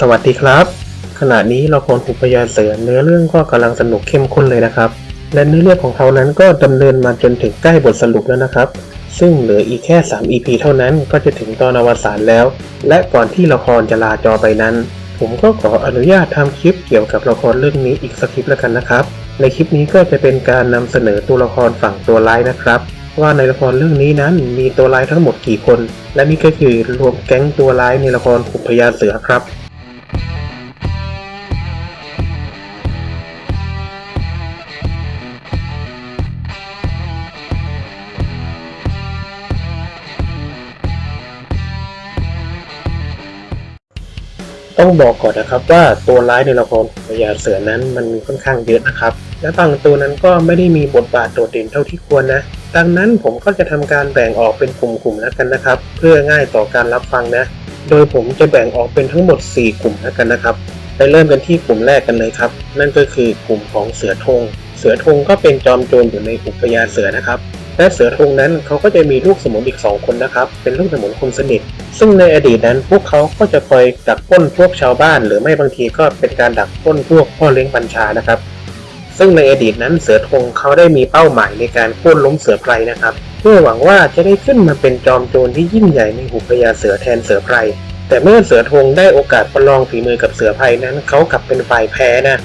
สวัสดีครับ ขณะนี้ละครหุบพยาเสือเนื้อเรื่องก็กำลังสนุกเข้มข้นเลยนะครับ และเนื้อเรื่องของเขานั้นก็ดำเนินมาจนถึงใกล้บทสรุปแล้วนะครับ ซึ่งเหลืออีกแค่ 3 EP เท่านั้นก็จะถึงตอนอวสานแล้ว และก่อนที่ละครจะลาจอไปนั้น ผมก็ขออนุญาตทำคลิปเกี่ยวกับละครเรื่องนี้อีกสักคลิปแล้วกันนะครับ ในคลิปนี้ก็จะเป็นการนำเสนอตัวละครฝั่งตัวร้ายนะครับว่าในละครเรื่องนี้นั้นมีตัวร้ายทั้งหมดกี่คน และนี่ก็คือรวมแก๊งตัวร้ายในละครขุพยาเสือครับ ต้องบอกก่อนนะครับว่าตัวร้ายในละครพญาเสือนั้นมันมีค่อนข้างเยอะนะครับ และบางตัวนั้นก็ไม่ได้มีบทบาทโดดเด่นเท่าที่ควรนะ ดังนั้นผมก็จะทำการแบ่งออกเป็นกลุ่มๆแล้วกันนะครับ เพื่อง่ายต่อการรับฟังนะ โดยผมจะแบ่งออกเป็นทั้งหมด 4 กลุ่มแล้วกันนะครับ ไปเริ่มกันที่กลุ่มแรกกันเลยครับ นั่นก็คือกลุ่มของเสือธงเสือธงก็เป็นจอมโจรอยู่ในอุปยาเสือนะครับ และเสือธงนั้นเขาก็จะมีลูกสมุนอีก 2 คนนะครับ เป็นลูกสมุนคนสนิท ซึ่งในอดีตนั้นพวกเขาก็จะคอยดักป้นพวกชาวบ้าน หรือไม่บางทีก็เป็นการดักป้นพวกพ่อเลี้ยงบัญชานะครับ ซึ่งในอดีตนั้นเสือธงเขาได้มีเป้าหมายในการปล้นล้มเสือไพรนะครับ เพื่อหวังว่าจะได้ขึ้นมาเป็นจอมโจรที่ยิ่งใหญ่ในหุบพญาเสือแทนเสือไพรแต่เมื่อเสือธงได้โอกาสประลองฝีมือกับเสือไพรนั้นเขากลับเป็นฝ่ายแพ้นะ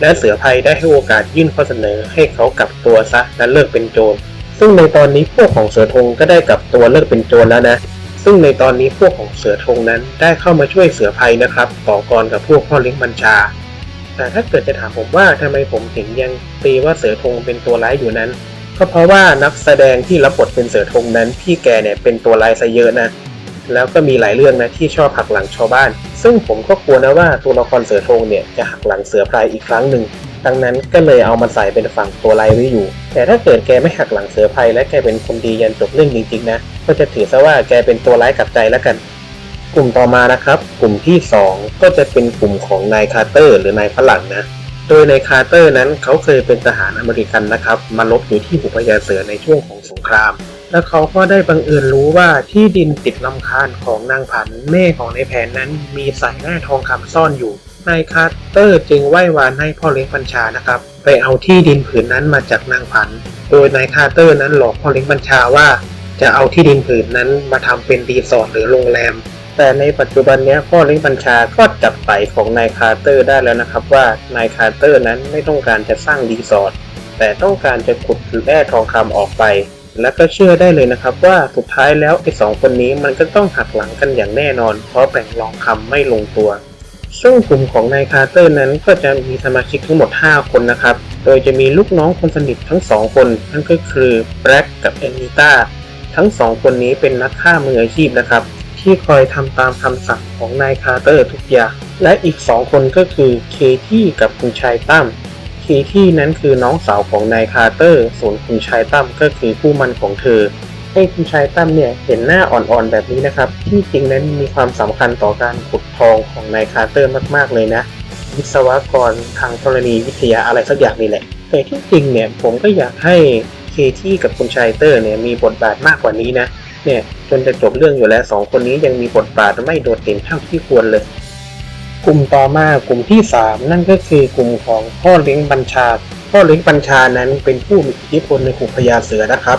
และเสือไพรได้ให้โอกาสยื่นข้อเสนอให้เขากลับตัวซะและเลิกเป็นโจร ซึ่งในตอนนี้พวกของเสือธงก็ได้กลับตัวเลิกเป็นโจรแล้วนะ ซึ่งในตอนนี้พวกของเสือธงนั้นได้เข้ามาช่วยเสือภัยนะครับ ต่อกรกับพวกพ่อเลี้ยงบัญชา แต่ถ้าเกิดจะถามผมว่าทำไมผมถึงยังตีว่าเสือธงเป็นตัวร้ายอยู่นั้น ก็เพราะว่านักแสดงที่รับบทเป็นเสือธงนั้นพี่แกเนี่ยเป็นตัวร้ายซะเยอะนะแล้วก็มีหลายเรื่องนะที่ชอบหักหลังชาวบ้าน ซึ่งผมก็กลัวนะว่าตัวละครเสือธงเนี่ยจะหักหลังเสือพรายอีกครั้งหนึ่ง ดังนั้นก็เลยเอามาใส่เป็นฝั่งตัวร้ายไว้อยู่ แต่ถ้าเกิดแกไม่หักหลังเสือภัยและแกเป็นคนดียันจบเรื่องจริงๆนะ ก็จะถือซะว่าแกเป็นตัวร้ายกับใจแล้วกัน กลุ่มต่อมานะครับ กลุ่มที่ 2 ก็จะเป็นกลุ่มของนายคาร์เตอร์ หรือนายฝรั่งนะ โดยนายคาร์เตอร์นั้นเขาเคยเป็นทหารอเมริกันนะครับ มาลบอยู่ที่หุบพญาเสือในช่วงของสงคราม และเขาก็ได้บังเอิญรู้ว่าที่ดินติดลำคาญของนางผันแม่ของนายแผนนั้นมีสายหน้าทองคำซ่อนอยู่ นายคาร์เตอร์จึงไหว้วานให้พ่อเลี้ยงบัญชานะครับ ไปเอาที่ดินผืนนั้นมาจากนางผัน โดยนายคาร์เตอร์นั้นหลอกพ่อเลี้ยงบัญชาว่า จะเอาที่ดินผืนนั้นมาทำเป็นรีสอร์ทหรือโรงแรม แต่ในปัจจุบันนี้พ่อเลี้ยงบัญชาก็จับไต่ของนายคาร์เตอร์ได้แล้วนะครับว่านายคาร์เตอร์นั้นไม่ต้องการจะสร้างรีสอร์ทแต่ต้องการจะขุดแร่ทองคำออกไป และก็เชื่อได้เลยนะครับว่าสุดท้ายแล้วไอ้สองคนนี้มันก็ต้องหักหลังกันอย่างแน่นอน เพราะแบ่งรองคำไม่ลงตัว ซึ่งกลุ่มของนายคาร์เตอร์นั้นก็จะมีสมาชิกทั้งหมด 5 คนนะครับ โดยจะมีลูกน้องคนสนิททั้ง 2 คน นั่นก็คือแบล็กกับแอนนิต้าทั้ง 2 คนนี้เป็นนักฆ่ามืออาชีพนะครับ ที่คอยทำตามคำสั่งของนายคาร์เตอร์ทุกอย่าง และอีก 2 คนก็คือเคที่กับคุณชายตั้มเคที่นั้นคือน้องสาวของนายคาร์เตอร์ ส่วนคุณชายตั้มก็คือผู้มันของเธอ ให้คุณชายตั้มเนี่ยเห็นหน้าอ่อนๆแบบนี้นะครับ ที่จริงนั้นมีความสำคัญต่อการขุดทองของนายคาร์เตอร์มากๆเลยนะ วิศวกรทางธรณีวิทยาอะไรสักอย่างนี่แหละ แต่ที่จริงเนี่ยผมก็อยากให้เคที่กับคุณชายเตอร์เนี่ยมีบทบาทมากกว่านี้นะเนี่ยจนจะจบเรื่องอยู่แล้วสองคนนี้ยังมีบทบาทไม่โดดเด่นเท่าที่ควรเลยกลุ่มต่อมากลุ่มที่ 3 นั่นก็คือกลุ่มของพ่อเลี้ยงบัญชา พ่อเลี้ยงบัญชานั้นเป็นผู้มีอิทธิพลในหุบพญาเสือนะครับ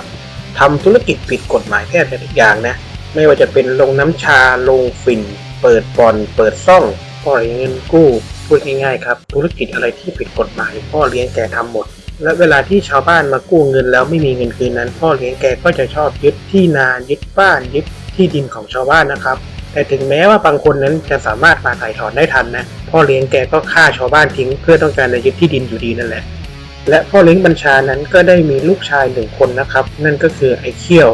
ทำธุรกิจผิดกฎหมายแทบจะทุกอย่างนะ ไม่ว่าจะเป็นลงน้ำชาลงฝิ่น เปิดบ่อน เปิดซ่องปล่อยเงินกู้พูดง่ายๆครับ ธุรกิจอะไรที่ผิดกฎหมายพ่อเลี้ยงแกทำหมด และเวลาที่ชาวบ้านมากู้เงินแล้วไม่มีเงินคืนนั้น พ่อเลี้ยงแกก็จะชอบยึดที่นายึดบ้านยึดที่ดินของชาวบ้านนะครับ แต่ถึงแม้ว่าบางคนนั้นจะสามารถมาถ่ายถอนได้ทันนะ พ่อเลี้ยงแกก็ฆ่าชาวบ้านทิ้งเพื่อต้องการจะยึดที่ดินอยู่ดีนั่นแหละ และพ่อเลี้ยงบัญชานั้นก็ได้มีลูกชายหนึ่งคนนะครับ นั่นก็คือไอ้เขี้ยว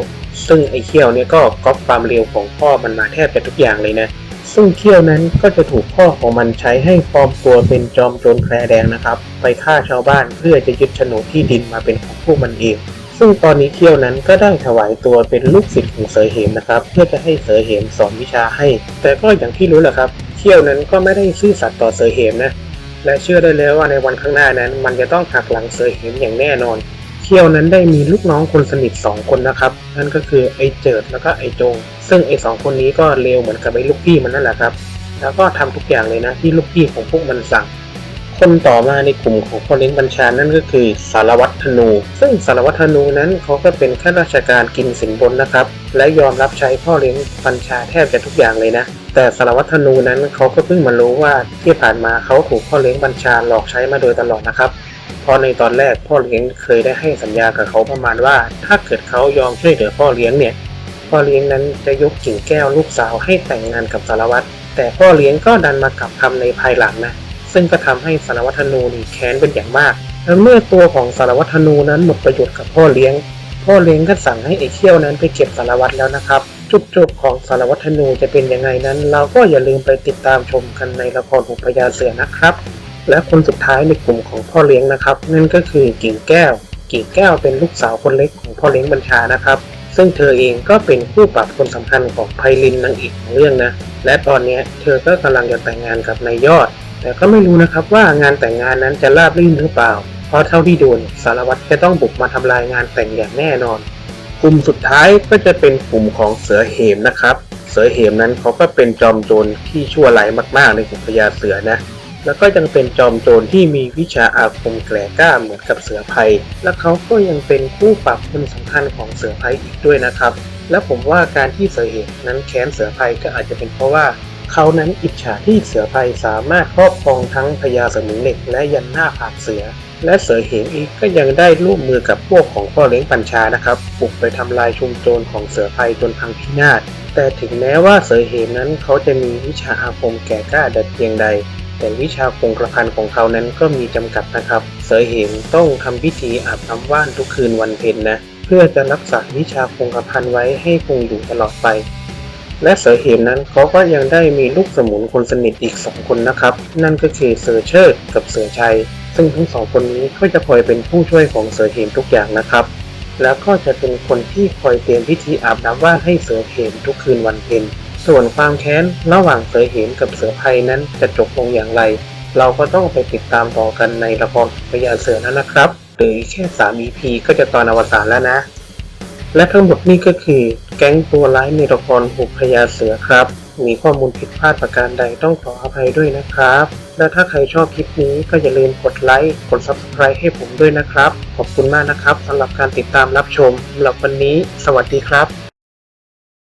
ซึ่งไอ้เขี้ยวเนี่ยก็ก๊อปความเร็วของพ่อมันมาแทบจะทุกอย่างเลยนะซึ่งเขี้ยวนั้นก็จะถูกพ่อของมันใช้ให้ปลอมตัวเป็นจอมโจรแพรแดงนะครับ ไปฆ่าชาวบ้านเพื่อจะยึดโฉนดที่ดินมาเป็นของพวกมันเอง ซึ่งตอนนี้เขี้ยวนั้นก็ได้ถวายตัวเป็นลูกศิษย์ของเสอเหมนะครับ เพื่อจะให้เสอเหมสอนวิชาให้ แต่ก็อย่างที่รู้แหละครับเขี้ยวนั้นก็ไม่ได้ซื่อสัตย์ต่อเสอเหมนะ และเชื่อได้เลยว่าในวันข้างหน้านั้น มันจะต้องหักหลังเสอเหมอย่างแน่นอน เคียวนั้นได้มีลูกน้องคนสนิท 2 คนนะครับ นั่นก็คือไอ้เจิดแล้วก็ไอ้จง ซึ่งไอ้สองคนนี้ก็เลวเหมือนกับไอ้ลูกพี่มันนั่นแหละครับ แล้วก็ทำทุกอย่างเลยนะที่ลูกพี่ของพวกมันสั่ง คนต่อมาในกลุ่มของพ่อเลี้ยงบัญชานั่นก็คือสารวัตรธนู ซึ่งสารวัตรธนูนั้นเขาก็เป็นข้าราชการกินสินบนนะครับ และยอมรับใช้พ่อเลี้ยงบัญชาแทบจะทุกอย่างเลยนะ แต่สารวัตรธนูนั้นเขาก็เพิ่งมารู้ว่าที่ผ่านมาเขาถูกพ่อเลี้ยงบัญชาหลอกใช้มาโดยตลอดนะครับเพราะในตอนแรกพ่อเลี้ยงเคยได้ให้สัญญากับเขาประมาณว่า ถ้าเกิดเขายอมช่วยเหลือพ่อเลี้ยงเนี่ยพ่อเลี้ยงนั้นจะยกกิ่งแก้วลูกสาวให้แต่งงานกับสารวัตรแต่พ่อเลี้ยงก็ดันมากลับคำในภายหลังนะ ซึ่งก็ทำให้สารวัตรนูนี่แค้นเป็นอย่างมากและเมื่อตัวของสารวัตรนูนั้นหมดประโยชน์กับพ่อเลี้ยง พ่อเลี้ยงก็สั่งให้ไอ้เขี้ยวนั้นไปเก็บสารวัตรแล้วนะครับ จุดจบของสารวัตรนูจะเป็นยังไงนั้น เราก็อย่าลืมไปติดตามชมกันในละครหุบพญาเสือนะครับ และคนสุดท้ายในกลุ่มของพ่อเลี้ยงนะครับ นั่นก็คือกิ่งแก้ว กิ่งแก้วเป็นลูกสาวคนเล็กของพ่อเลี้ยงบัญชานะครับซึ่งเธอเองก็เป็นคู่ปรับคนสำคัญของไพลินนางเอกของเรื่องนะ และตอนนี้เธอก็กำลังจะแต่งงานกับนายยอด แต่ก็ไม่รู้นะครับว่างานแต่งงานนั้นจะราบรื่นหรือเปล่า เพราะเท่าที่ดูเนี่ยสารวัตรจะต้องบุกมาทำลายงานแต่งอย่างแน่นอน กลุ่มสุดท้ายก็จะเป็นกลุ่มของเสือเหมนะครับ เสือเหมนั้นเขาก็เป็นจอมโจรที่ชั่วร้ายมาก ๆ ในกลุ่มพญาเสือนะแล้วก็ยังเป็นจอมโจรที่มีวิชาอาคมแกร่กล้าเหมือนกับเสือภัย และเขาก็ยังเป็นคู่ปรับคนสำคัญของเสือภัยอีกด้วยนะครับ และผมว่าการที่เสือเหมนั้นแค้นเสือภัยก็อาจจะเป็นเพราะว่า เขานั้นอิจฉาที่เสือภัยสามารถครอบครองทั้งพญาสมิงเหล็กและยันหน้าผากเสือ และเสือเหมเองก็ยังได้ร่วมมือกับพวกของพ่อเลี้ยงปัญชานะครับบุกไปทำลายชุมโจรของเสือภัยจนพังพินาศแต่ถึงแม้ว่าเสือเหมนั้นเขาจะมีวิชาอาคมแก่กล้าด็ดเพียงใด แต่วิชาคงกระพันของเขานั้นก็มีจำกัดนะครับ เสือเหมต้องทำพิธีอาบน้ำว่านทุกคืนวันเพ็ญนะเพื่อจะรักษาวิชาคงกระพันไว้ให้คงอยู่ตลอดไป และเสือเหมนั้นเขาก็ยังได้มีลูกสมุนคนสนิทอีกสองคนนะครับ นั่นก็คือเสือเชิดกับเสือชัย ซึ่งทั้งสองคนนี้ก็จะคอยเป็นผู้ช่วยของเสือเหมทุกอย่างนะครับ แล้วก็จะเป็นคนที่คอยเตรียมพิธีอาบน้ำว่านให้เสือเหมทุกคืนวันเพ็ญส่วนความแค้นระหว่างเสือเหมกับเสือภัยนั้นจะจบลงอย่างไร เราก็ต้องไปติดตามต่อกันในละครพญาเสือนั้นนะครับหรือแค่3 EP ก็จะตอนอวสานแล้วนะ และทั้งหมดนี่ก็คือ แก๊งตัวร้ายในละครหุบพญาเสือครับ มีข้อมูลผิดพลาดประการใดต้องขออภัยด้วยนะครับ และถ้าใครชอบคลิปนี้ก็อย่าลืมกดไลค์ กด Subscribe ให้ผมด้วยนะครับ ขอบคุณมากนะครับสำหรับการติดตามรับชมสำหรับวันนี้ สวัสดีครับ